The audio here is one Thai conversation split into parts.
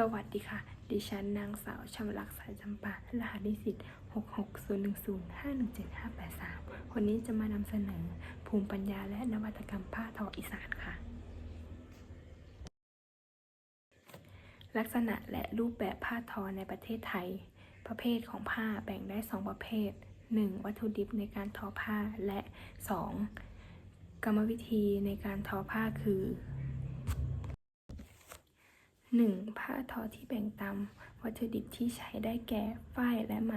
สวัสดีค่ะ ดิฉันนางสาวชำลักสายจำปารหัสนิสิต6601051753วันนี้จะมานำเสนอ ภูมิปัญญาและนวัตกรรมผ้าทออีสานค่ะ ลักษณะและรูปแบบผ้าทอในประเทศไทย ประเภทของผ้าแบ่งได้ 2 ประเภท 1. วัตถุดิบในการทอผ้าและ 2. กรรมวิธีในการทอผ้าคือ 1. ผ้าทอที่แบ่งตามวัตถุดิบที่ใช้ได้แก่ฝ้ายและไหม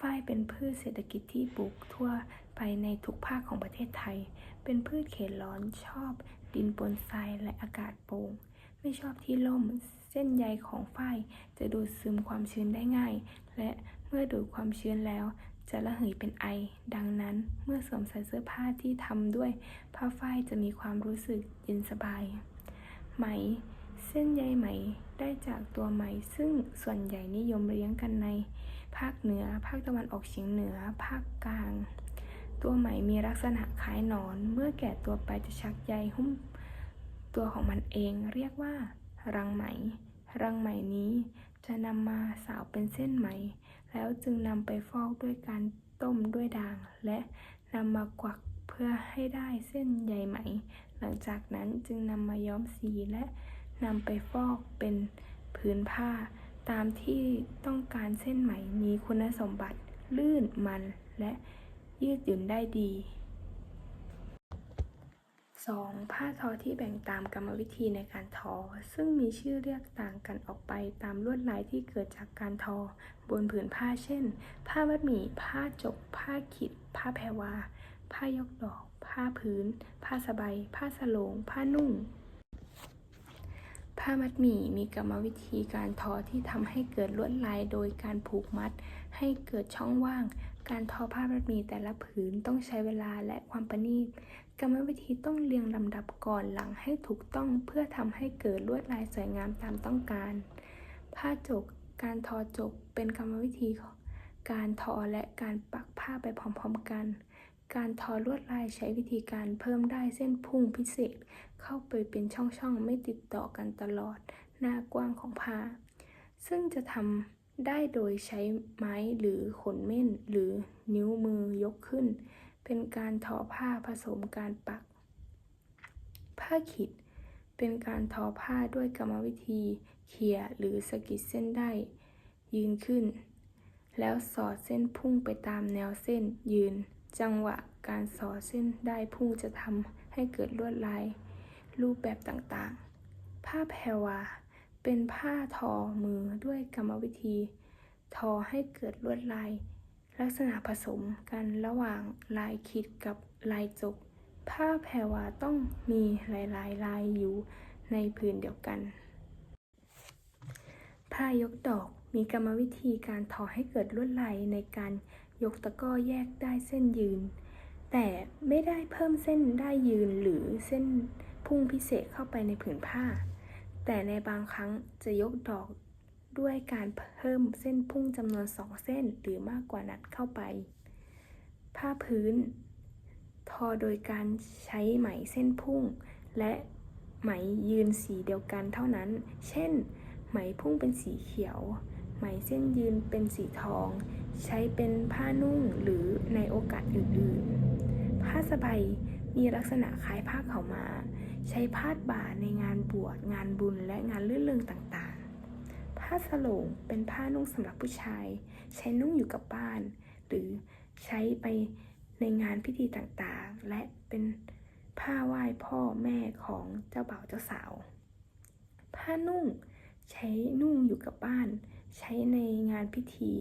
ฝ้ายเป็นพืชเศรษฐกิจที่ปลูกทั่วไปในทุกภาคของประเทศไทย เป็นพืชเขตร้อนชอบ ดินปนทรายและอากาศโปร่ง ไม่ชอบที่ร่ม เส้นใยของฝ้ายจะดูดซึมความชื้นได้ง่าย และเมื่อดูดความชื้นแล้ว จะระเหยเป็นไอ ดังนั้นเมื่อสวมใส่เสื้อผ้าที่ทำด้วยผ้าฝ้ายจะมีความรู้สึกเย็นสบาย ไหม เส้นใยไหมได้จากตัวไหม ซึ่งส่วนใหญ่นิยมเลี้ยงกันใน ภาคเหนือ ภาคตะวันออกเฉียงเหนือ ภาคกลาง ตัวไหมมีลักษณะคล้ายหนอน เมื่อแก่ตัวไปจะชักใยหุ้ม ตัวของมันเองเรียกว่า รังไหม รังไหมนี้จะนำมาสาวเป็นเส้นไหม แล้วจึงนำไปฟอกด้วยการต้มด้วยด่าง และนำมากวักเพื่อให้ได้เส้นใยไหม หลังจากนั้นจึงนำมาย้อมสีและ นำไปฟอกเป็นผืนผ้า ตามที่ต้องการเส้นไหมมีคุณสมบัติลื่นมันและยืดหยุ่นได้ดี 2. ผ้าทอที่แบ่งตามกรรมวิธีในการทอ ซึ่งมีชื่อเรียกต่างกันออกไปตามลวดลายที่เกิดจากการทอ บนผืนผ้าเช่น ผ้ามัดหมี่ ผ้าจก ผ้าขิด ผ้าแพรวา ผ้ายกดอก ผ้าพื้น ผ้าสบาย ผ้าสโลง ผ้านุ่ง ผ้ามัดหมี่มีกรรมวิธีการทอที่ทำให้เกิดลวดลายโดยการผูกมัด ให้เกิดช่องว่าง การทอผ้ามัดหมี่แต่ละผืนต้องใช้เวลาและความประณีตกรรมวิธีต้องเรียงลำดับก่อนหลังให้ถูกต้องเพื่อทำให้เกิดลวดลายสวยงามตามต้องการ ผ้าจก การทอจกเป็นกรรมวิธีการทอและการปักผ้าไปพร้อมๆกัน การทอลวดลายใช้วิธีการเพิ่มได้เส้นพุ่งพิเศษ เข้าไปเป็นช่องๆ ไม่ติดต่อกันตลอด หน้ากว้างของผ้า ซึ่งจะทำได้โดยใช้ไม้หรือขนเม่น หรือนิ้วมือยกขึ้น เป็นการทอผ้าผสมการปัก ผ้าขิด เป็นการทอผ้าด้วยกรรมวิธีเขี่ยหรือสะกิดเส้นได้ ยืนขึ้น แล้วสอดเส้นพุ่งไปตามแนวเส้นยืน จังหวะการสอเส้นได้พุ่งจะทำให้เกิดลวดลายรูปแบบต่างๆ ผ้าแพรวา เป็นผ้าทอมือด้วยกรรมวิธี ทอให้เกิดลวดลาย ลักษณะผสมกันระหว่างลายขีดกับลายจก ผ้าแพรวาต้องมีหลายๆลายอยู่ในผืนเดียวกัน ผ้ายกดอกมีกรรมวิธีการทอให้เกิดลวดลายในการ ยกตะก้อแยกได้เส้นยืน แต่ไม่ได้เพิ่มเส้นได้ยืนหรือเส้นพุ่งพิเศษเข้าไปในผืนผ้า แต่ในบางครั้งจะยกดอกด้วยการเพิ่มเส้นพุ่งจำนวนสองเส้นหรือมากกว่านั้นเข้าไป ผ้าพื้น ทอโดยการใช้ไหมเส้นพุ่ง และไหมยืนสีเดียวกันเท่านั้น เช่น ไหมพุ่งเป็นสีเขียว ไหมเส้นยืนเป็นสีทอง ใช้เป็นผ้านุ่งหรือในโอกาสอื่นๆ ผ้าสบายมีลักษณะคล้ายผ้าขาวม้าใช้พาดบ่าในงานบวชงานบุญและงานลื่นเริงต่างๆ ผ้าสโลงเป็นผ้านุ่งสำหรับผู้ชาย ใช้นุ่งอยู่กับบ้าน หรือใช้ไปในงานพิธีต่างๆ และเป็นผ้าไหว้พ่อแม่ของเจ้าบ่าวเจ้าสาว ผ้านุ่งใช้นุ่งอยู่กับบ้าน ใช้ในงานพิธี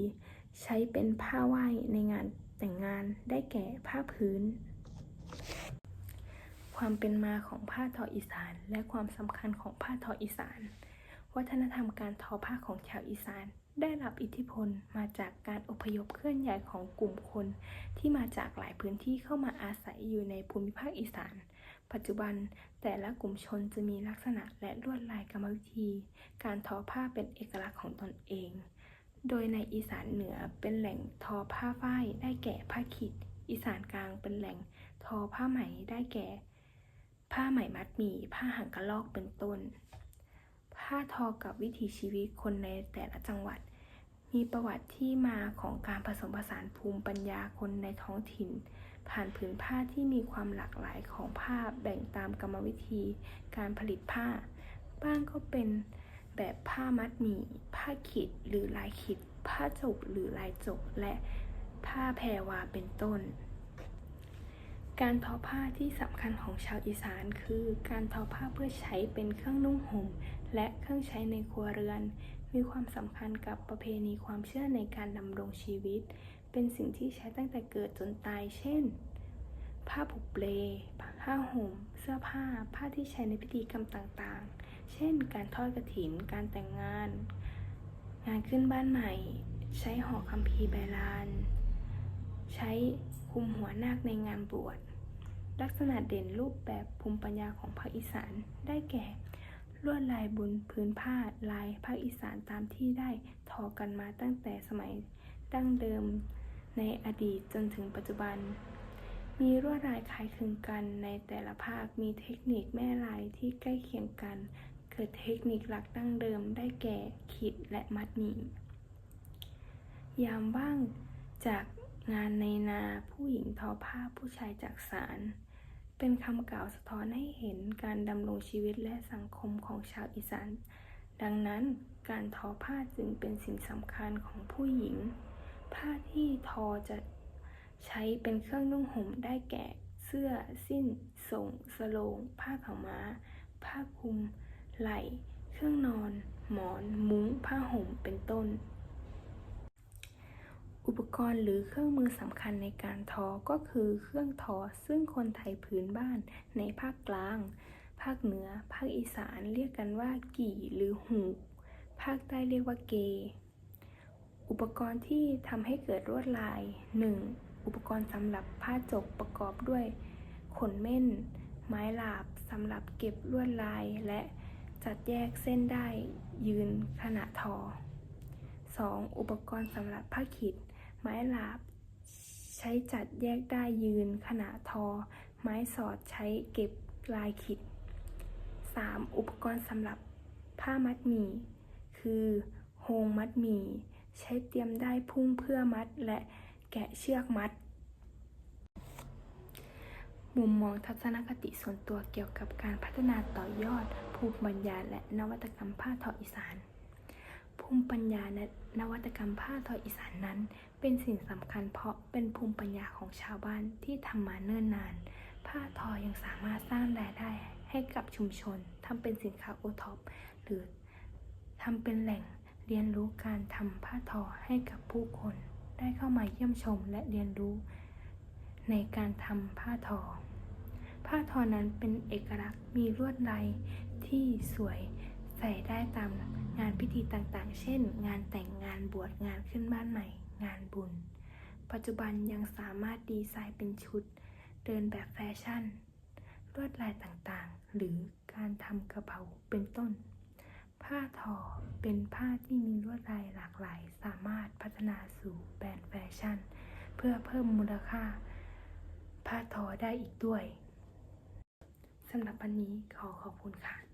ใช้เป็นผ้าไหว้ในงานแต่งงานได้แก่ผ้าพื้น ความเป็นมาของผ้าทออีสาน และความสำคัญของผ้าทออีสาน วัฒนธรรมการทอผ้าของชาวอีสานได้รับอิทธิพลมาจากการอพยพเคลื่อนย้ายของกลุ่มคน ที่มาจากหลายพื้นที่เข้ามาอาศัยอยู่ในภูมิภาคอีสาน ปัจจุบันแต่ละกลุ่มชนจะมีลักษณะและลวดลายกรรมวิธี การทอผ้าเป็นเอกลักษณ์ของตนเอง โดยในอีสานเหนือเป็นแหล่งทอผ้าฝ้ายได้แก่ผ้าขิด อีสานกลางเป็นแหล่งทอผ้าไหมได้แก่ ผ้าไหมมัดหมี่ ผ้าหางกระลอกเป็นต้น ผ้าทอกับวิถีชีวิตคนในแต่ละจังหวัด มีประวัติที่มาของการผสมผสานภูมิปัญญาคนในท้องถิ่น ผ่านผืนผ้าที่มีความหลากหลายของผ้าแบ่งตามกรรมวิธีการผลิตผ้า บ้างก็เป็น แบบผ้ามัดหมี่ ผ้าขีดหรือลายขีด ผ้าจกหรือลายจก และผ้าแพรวาเป็นต้น การทอผ้าที่สำคัญของชาวอีสานคือ การทอผ้าเพื่อใช้เป็นเครื่องนุ่งห่ม และเครื่องใช้ในครัวเรือน มีความสำคัญกับประเพณีความเชื่อในการดำรงชีวิต เป็นสิ่งที่ใช้ตั้งแต่เกิดจนตาย เช่น ผ้าผูกเปลผ้าห่ม เสื้อผ้า ผ้าที่ใช้ในพิธีกรรมต่างๆ เช่น การทอดกระถิน การแต่งงาน งานขึ้นบ้านใหม่ ใช้ห่อคัมภีร์ใบลาน ใช้คุมหัวนาคในงานบวช ลักษณะเด่นรูปแบบภูมิปัญญาของภาคอีสาน ได้แก่ลวดลายบนพื้นผ้าลายภาคอีสานตามที่ได้ทอกันมาตั้งแต่สมัยดั้งเดิมในอดีตจนถึงปัจจุบัน มีลวดลายคล้ายคลึงกันในแต่ละภาคมีเทคนิคแม่ลายที่ใกล้เคียงกัน กิดเทคนิคหลักดั้งเดิมได้แก่ขีดและมัดหมี่ยามว่างจากงานในนาผู้หญิงทอผ้าผู้ชายจากสาร เป็นคำกล่าวสะท้อนให้เห็นการดำรงชีวิตและสังคมของชาวอีสาน ดังนั้นการทอผ้าจึงเป็นสิ่งสำคัญของผู้หญิง ผ้าที่ทอจะใช้เป็นเครื่องนุ่งห่มได้แก่ เสื้อ สิ้น ส่ง สโลง ผ้าขาวม้า ผ้าคลุม ไหล่ เครื่องนอน หมอน มุ้ง ผ้าห่ม เป็นต้น อุปกรณ์หรือเครื่องมือสำคัญในการทอ ก็คือเครื่องทอ ซึ่งคนไทยพื้นบ้านในภาคกลาง ภาคเหนือ ภาคอีสานเรียกกันว่ากี่หรือหูก ภาคใต้เรียกว่าเก อุปกรณ์ที่ทำให้เกิดลวดลาย 1. อุปกรณ์สำหรับผ้าจกประกอบด้วยขนเม่น ไม้หลาบสำหรับเก็บลวดลายและ จัดแยกเส้นได้ยืนขณะทอ 2. อุปกรณ์สำหรับผ้าขีด ไม้หลาบ ใช้จัดแยกได้ยืนขณะทอ ไม้สอดใช้เก็บลายขีด 3. อุปกรณ์สำหรับผ้ามัดหมี่ คือโฮงมัดหมี่ ใช้เตรียมได้พุ่งเพื่อมัดและแกะเชือกมัด มุมมองทัศนคติส่วนตัวเกี่ยวกับการพัฒนาต่อยอด ภูมิปัญญาและนวัตกรรมผ้าทออีสาน ภูมิปัญญาและนวัตกรรมผ้าทออีสานนั้น เป็นสิ่งสำคัญเพราะเป็นภูมิปัญญาของชาวบ้านที่ทำมาเนิ่นนาน ผ้าทอยังสามารถสร้างรายได้ให้กับชุมชนทำเป็นสินค้าโอท็อปหรือทำเป็นแหล่งเรียนรู้การทำผ้าทอให้กับผู้คน ได้เข้ามาเยี่ยมชมและเรียนรู้ในการทำผ้าทอ ผ้าทอนั้นเป็นเอกลักษณ์มีลวดลายที่สวยใส่ได้ตามงานพิธีต่างๆ เช่น งานแต่งงานบวชงานขึ้นบ้านใหม่ งานบุญ ปัจจุบันยังสามารถดีไซน์เป็นชุด เดินแบบแฟชั่น ลวดลายต่างๆ หรือการทำกระเป๋าเป็นต้น ผ้าทอเป็นผ้าที่มีลวดลายหลากหลาย สามารถพัฒนาสู่แบรนด์แฟชั่น เพื่อเพิ่มมูลค่า ผ้าทอได้อีกด้วย สำหรับวันนี้ขอขอบคุณค่ะ